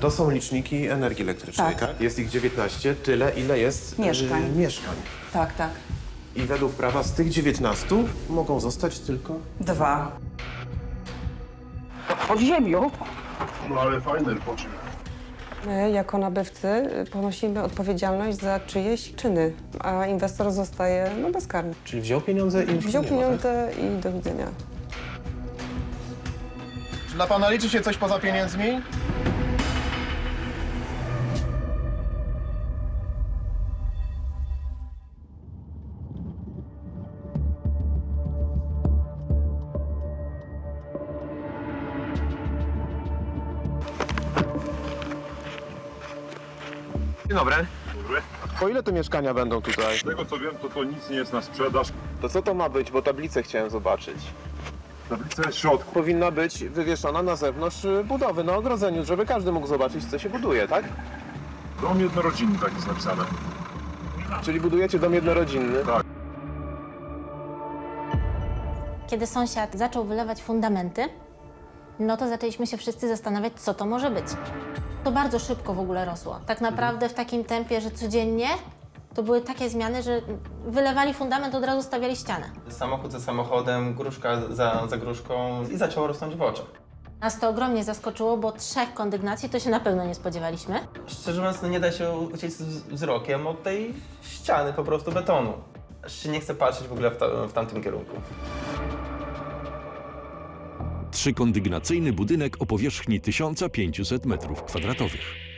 To są liczniki energii elektrycznej, Tak. tak? Jest ich 19, tyle ile jest Mieszkań. y, mieszkań. Tak, tak. I według prawa z tych 19 mogą zostać tylko... Dwa. Pod ziemią. No ale fajny poczyn. My jako nabywcy y, ponosimy odpowiedzialność za czyjeś czyny, a inwestor zostaje no, bezkarny. Czyli wziął pieniądze i już Wziął nie ma, tak? pieniądze i do widzenia. Czy dla pana liczy się coś poza pieniędzmi? Dzień dobry. Dobry. Po ile te mieszkania będą tutaj? Z tego co wiem, to to nic nie jest na sprzedaż. To co to ma być? Bo tablicę chciałem zobaczyć. Tablica jest w środku. Powinna być wywieszona na zewnątrz y, budowy, na ogrodzeniu, żeby każdy mógł zobaczyć, co się buduje, tak? Dom jednorodzinny tak jest napisane. Czyli budujecie dom jednorodzinny. Tak. Kiedy sąsiad zaczął wylewać fundamenty, no to zaczęliśmy się wszyscy zastanawiać, co to może być. To bardzo szybko w ogóle rosło. Tak naprawdę w takim tempie, że codziennie to były takie zmiany, że wylewali fundament, od razu stawiali ścianę. Samochód za samochodem, gruszka za, za gruszką i zaczęło rosnąć w oczach. Nas to ogromnie zaskoczyło, bo trzech kondygnacji to się na pewno nie spodziewaliśmy. Szczerze mówiąc, no nie da się uciec z- wzrokiem od tej ściany po prostu betonu. Aż się nie chce patrzeć w ogóle w, ta, w tamtym kierunku. Trzykondygnacyjny budynek o powierzchni 1500 m2.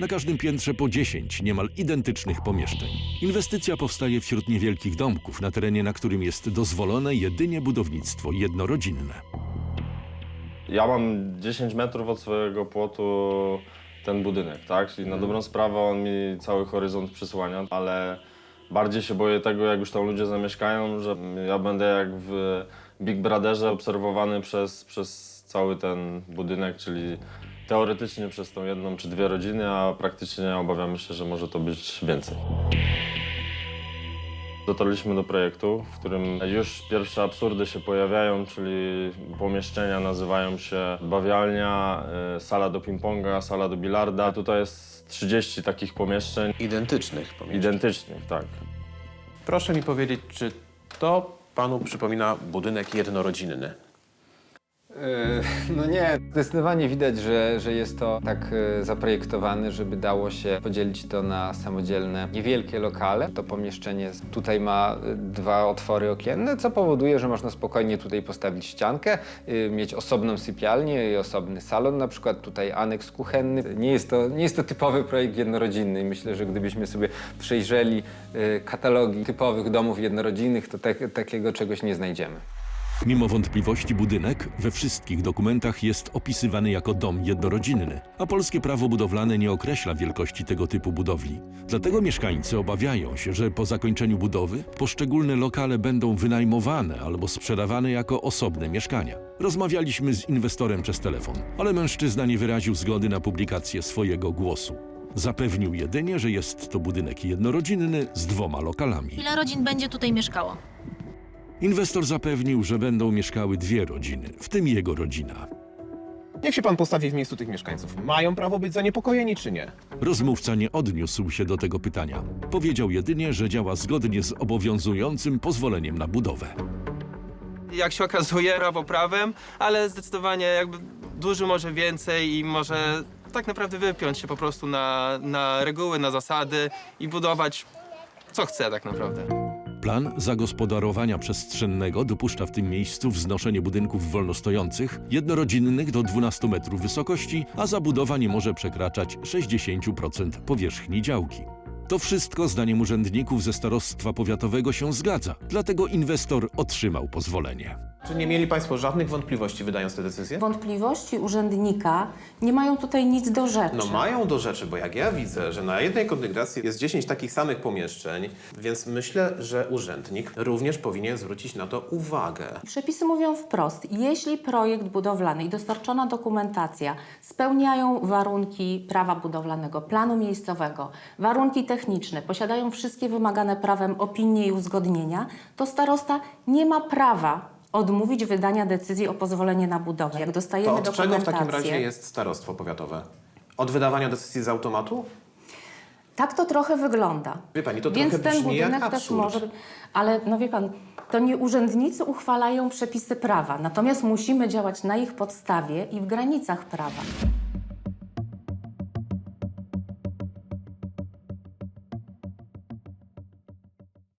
Na każdym piętrze po 10 niemal identycznych pomieszczeń. Inwestycja powstaje wśród niewielkich domków, na terenie na którym jest dozwolone jedynie budownictwo jednorodzinne. Ja mam 10 metrów od swojego płotu ten budynek, tak? Czyli na dobrą sprawę on mi cały horyzont przysłania, ale bardziej się boję tego, jak już tam ludzie zamieszkają, że ja będę jak w Big Brotherze obserwowany przez, przez cały ten budynek, czyli teoretycznie przez tą jedną czy dwie rodziny, a praktycznie obawiamy się, że może to być więcej. Dotarliśmy do projektu, w którym już pierwsze absurdy się pojawiają, czyli pomieszczenia nazywają się bawialnia, y, sala do ping-ponga, sala do bilarda. Tutaj jest 30 takich pomieszczeń Identycznych pomieszczeń. identycznych, tak. Proszę mi powiedzieć, czy to panu przypomina budynek jednorodzinny? E, No nie, zdecydowanie widać, że, że jest to tak e, zaprojektowane, żeby dało się podzielić to na samodzielne, niewielkie lokale. To pomieszczenie tutaj ma e, dwa otwory okienne, co powoduje, że można spokojnie tutaj postawić ściankę, mieć osobną sypialnię i osobny salon, na przykład tutaj aneks kuchenny. Nie jest to, nie jest to typowy projekt jednorodzinny. Myślę, że gdybyśmy sobie przejrzeli katalogi typowych domów jednorodzinnych, to tak, takiego czegoś nie znajdziemy. Mimo wątpliwości budynek we wszystkich dokumentach jest opisywany jako dom jednorodzinny, a polskie prawo budowlane nie określa wielkości tego typu budowli. Dlatego mieszkańcy obawiają się, że po zakończeniu budowy poszczególne lokale będą wynajmowane albo sprzedawane jako osobne mieszkania. Rozmawialiśmy z inwestorem przez telefon, ale mężczyzna nie wyraził zgody na publikację swojego głosu. Zapewnił jedynie, że jest to budynek jednorodzinny z dwoma lokalami. Ile rodzin będzie tutaj mieszkało? Inwestor zapewnił, że będą mieszkały dwie rodziny, w tym jego rodzina. Niech się pan postawi w miejscu tych mieszkańców. Mają prawo być zaniepokojeni, czy nie? Rozmówca nie odniósł się do tego pytania. Powiedział jedynie, że działa zgodnie z obowiązującym pozwoleniem na budowę. Jak się okazuje, prawo prawem, ale zdecydowanie jakby duży może więcej i może tak naprawdę wypiąć się po prostu na, na reguły, na zasady i budować co chce tak naprawdę. Plan zagospodarowania przestrzennego dopuszcza w tym miejscu wznoszenie budynków wolnostojących, jednorodzinnych do 12 metrów wysokości, a zabudowa nie może przekraczać 60% powierzchni działki. To wszystko zdaniem urzędników ze starostwa powiatowego się zgadza, dlatego inwestor otrzymał pozwolenie. Czy nie mieli państwo żadnych wątpliwości wydając te decyzje? Wątpliwości urzędnika nie mają tutaj nic do rzeczy. No mają do rzeczy, bo jak ja widzę, że na jednej kondygnacji jest 10 takich samych pomieszczeń, więc myślę, że urzędnik również powinien zwrócić na to uwagę. Przepisy mówią wprost, jeśli projekt budowlany i dostarczona dokumentacja spełniają warunki prawa budowlanego, planu miejscowego, warunki techniczne, posiadają wszystkie wymagane prawem opinie i uzgodnienia, to starosta nie ma prawa odmówić wydania decyzji o pozwolenie na budowę. Jak dostajemy To od czego w takim razie jest starostwo powiatowe? Od wydawania decyzji z automatu? Tak to trochę wygląda. Wie pani, to Więc trochę ten budynek też może. Ale no wie pan, to nie urzędnicy uchwalają przepisy prawa, natomiast musimy działać na ich podstawie i w granicach prawa.